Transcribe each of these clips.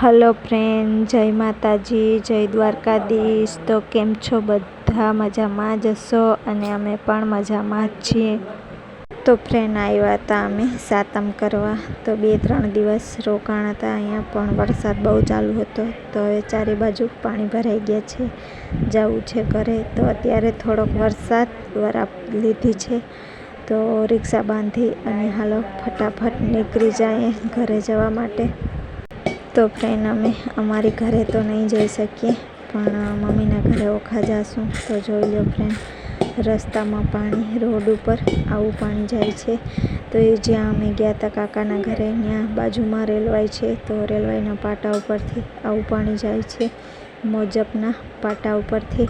Hello friend, જય માતાજી, જય દ્વારકાધીશ. તો કેમ છો બધા? મજામાં જ હશો? અને અમે પણ મજામાં જ છીએ. તો ફ્રેન્ડ, આવ્યા હતા અમે સાતમ કરવા. તો બે ત્રણ દિવસ રોકાણ હતા. અહીંયા પણ વરસાદ બહુ ચાલુ હતો. તો હવે ચારે બાજુ પાણી ભરાઈ ગયા છે. જવું છે ઘરે. તો અત્યારે થોડોક વરસાદ વરાપ લીધી છે. તો રિક્ષા બાંધી અને હાલો ફટાફટ નીકળી જાય ઘરે જવા માટે. તો ફ્રેન્ડ, અમે અમારી ઘરે તો નહીં જઈ શકીએ, પણ મમ્મીના ઘરે ઓખા જાશું. તો જોઈ લો ફ્રેન્ડ, રસ્તામાં પાણી, રોડ ઉપર આવું પાણી જાય છે. તો એ જ્યાં અમે ગયા હતા કાકાના ઘરે, ત્યાં બાજુમાં રેલવાઈ છે. તો રેલવાઈના પાટા ઉપરથી આવું પાણી જાય છે, મોજપના પાટા ઉપરથી.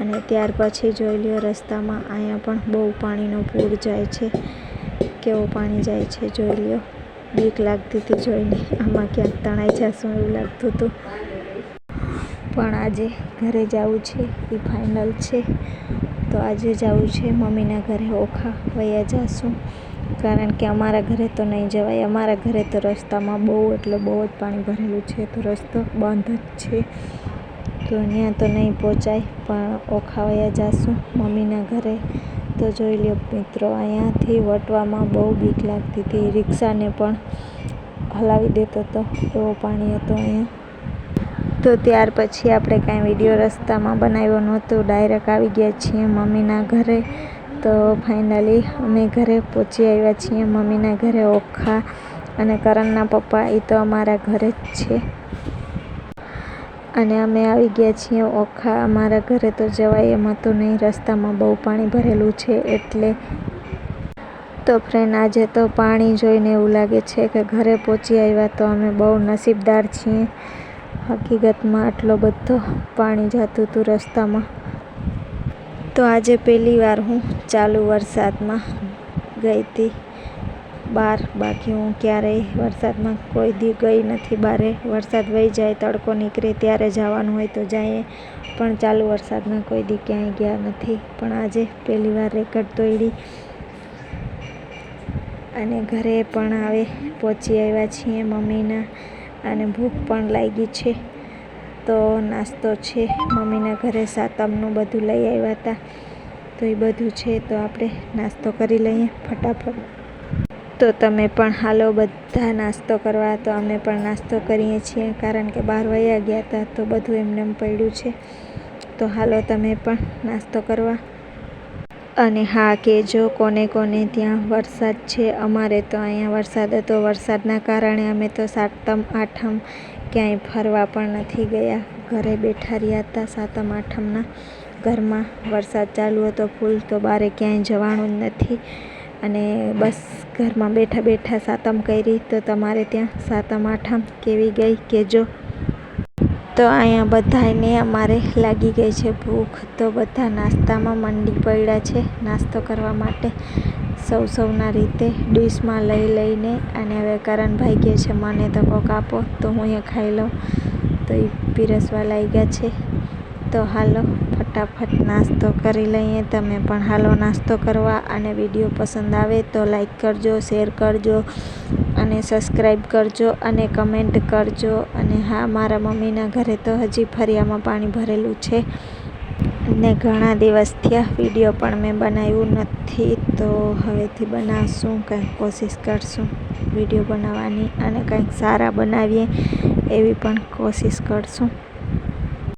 અને ત્યાર પછી જોઈ લ્યો રસ્તામાં અહીંયા પણ બહુ પાણીનો પૂર જાય છે. કેવું પાણી જાય છે જોઈ લ્યો. બીક લાગતી હતી જોઈને. આમાં ક્યાંક તણાઈ જશું એવું લાગતું હતું. પણ આજે ઘરે જવું છે, એ ફાઇનલ છે. તો આજે જવું છે, મમ્મીના ઘરે ઓખા વયા જશું. કારણ કે અમારા ઘરે તો નહીં જવાય. અમારા ઘરે તો રસ્તામાં બહુ, એટલે બહુ જ પાણી ભરેલું છે. તો રસ્તો બંધ જ છે. તો ત્યાં તો નહીં પહોંચાય, પણ ઓખા વયા જશું. મમ્મીના ઘરે તો જોઈ લો મિત્રો, અહીંયાથી વટવામાં બહુ બીક લાગતી હતી. રિક્ષાને પણ હલાવી દેતો હતો એવો પાણી હતો અહીંયા. તો ત્યાર પછી આપણે કાંઈ વીડિયો રસ્તામાં બનાવ્યો નહોતો ડાયરેક્ટ આવી ગયા છીએ મમ્મીના ઘરે. તો ફાઇનલી અમે ઘરે પહોંચી આવ્યા છીએ મમ્મીના ઘરે ઓખા અને કરણના પપ્પા એ તો અમારા ઘરે જ છે. અને અમે આવી ગયા છીએ ઓખા. અમારા ઘરે તો જવાય એમ હતું નહીં, રસ્તામાં બહુ પાણી ભરેલું છે એટલે તો ફ્રેન્ડ આજે તો પાણી જોઈને એવું લાગે છે કે ઘરે પહોંચી આવ્યા તો અમે બહુ નસીબદાર છીએ. હકીકતમાં આટલો બધો પાણી જતું હતું રસ્તામાં. તો આજે પહેલી વાર હું ચાલુ વરસાદમાં ગઈ હતી. બહાર બાકી હું ક્યારેય વરસાદમાં કોઈ દી ગઈ નથી બારે. વરસાદ વહી જાય, તડકો નીકળે, ત્યારે જવાનું હોય તો જઈએ. પણ ચાલુ વરસાદમાં કોઈ દી ક્યાંય ગયા નથી. પણ આજે પહેલી વાર રેકર્ડ તોડી અને ઘરે પણ આવે, પહોંચી આવ્યા છીએ મમ્મીના. અને ભૂખ પણ લાગી છે. તો નાસ્તો છે. મમ્મીના ઘરે સાતમનું બધું લઈ આવ્યા હતા. તો એ બધું છે. તો આપણે નાસ્તો કરી લઈએ ફટાફટ. તો તમે પણ હાલો બધા નાસ્તો કરવા. તો અમે પણ નાસ્તો કરીએ છીએ. કારણ કે બહાર વયા ગયા હતા તો બધું એમને પડ્યું છે. તો હાલો તમે પણ નાસ્તો કરવા. અને હા કહેજો કોને કોને ત્યાં વરસાદ છે, અમારે તો અહીંયા વરસાદ હતો. વરસાદના કારણે અમે તો સાતમ, આઠમ ક્યાંય ફરવા પણ નથી ગયા. ઘરે બેઠા રહ્યા હતા સાતમ, આઠમના ઘરમાં વરસાદ ચાલુ હતો. ફૂલ તો બારે ક્યાંય જવાનું જ નથી. અને બસ ઘરમાં બેઠા બેઠા સાતમ કરી તો તમારે ત્યાં સાતમ આઠમ કેવી ગઈ કહેજો. તો અહીંયા બધાને અમારે લાગી ગઈ છે ભૂખ. તો બધા નાસ્તામાં મંડી પડ્યા છે નાસ્તો કરવા માટે. સૌ સૌના રીતે ડીશમાં લઈ લઈને અને હવે કરણભાઈ કહે છે, મને તો કોક આપો તો હું એ ખાઈ લઉં. તો એ પીરસવા લાગ્યા છે. તો હાલો, ફટાફટ નાસ્તો કરી લઈએ. તમે પણ હાલો નાસ્તો કરવા અને વીડિયો પસંદ આવે તો લાઈક કરજો, શેર કરજો અને સબસ્ક્રાઈબ કરજો અને કમેન્ટ કરજો. અને હા, મારા મમ્મીના ઘરે તો હજી ફરિયામાં પાણી ભરેલું છે ને ઘણા દિવસ થયા. વીડિયો પણ મેં બનાવ્યું નથી તો હવેથી બનાવશું, કંઈક કોશિશ કરશું વીડિયો બનાવવાની અને કંઈક સારા બનાવીએ એવી પણ કોશિશ કરશું.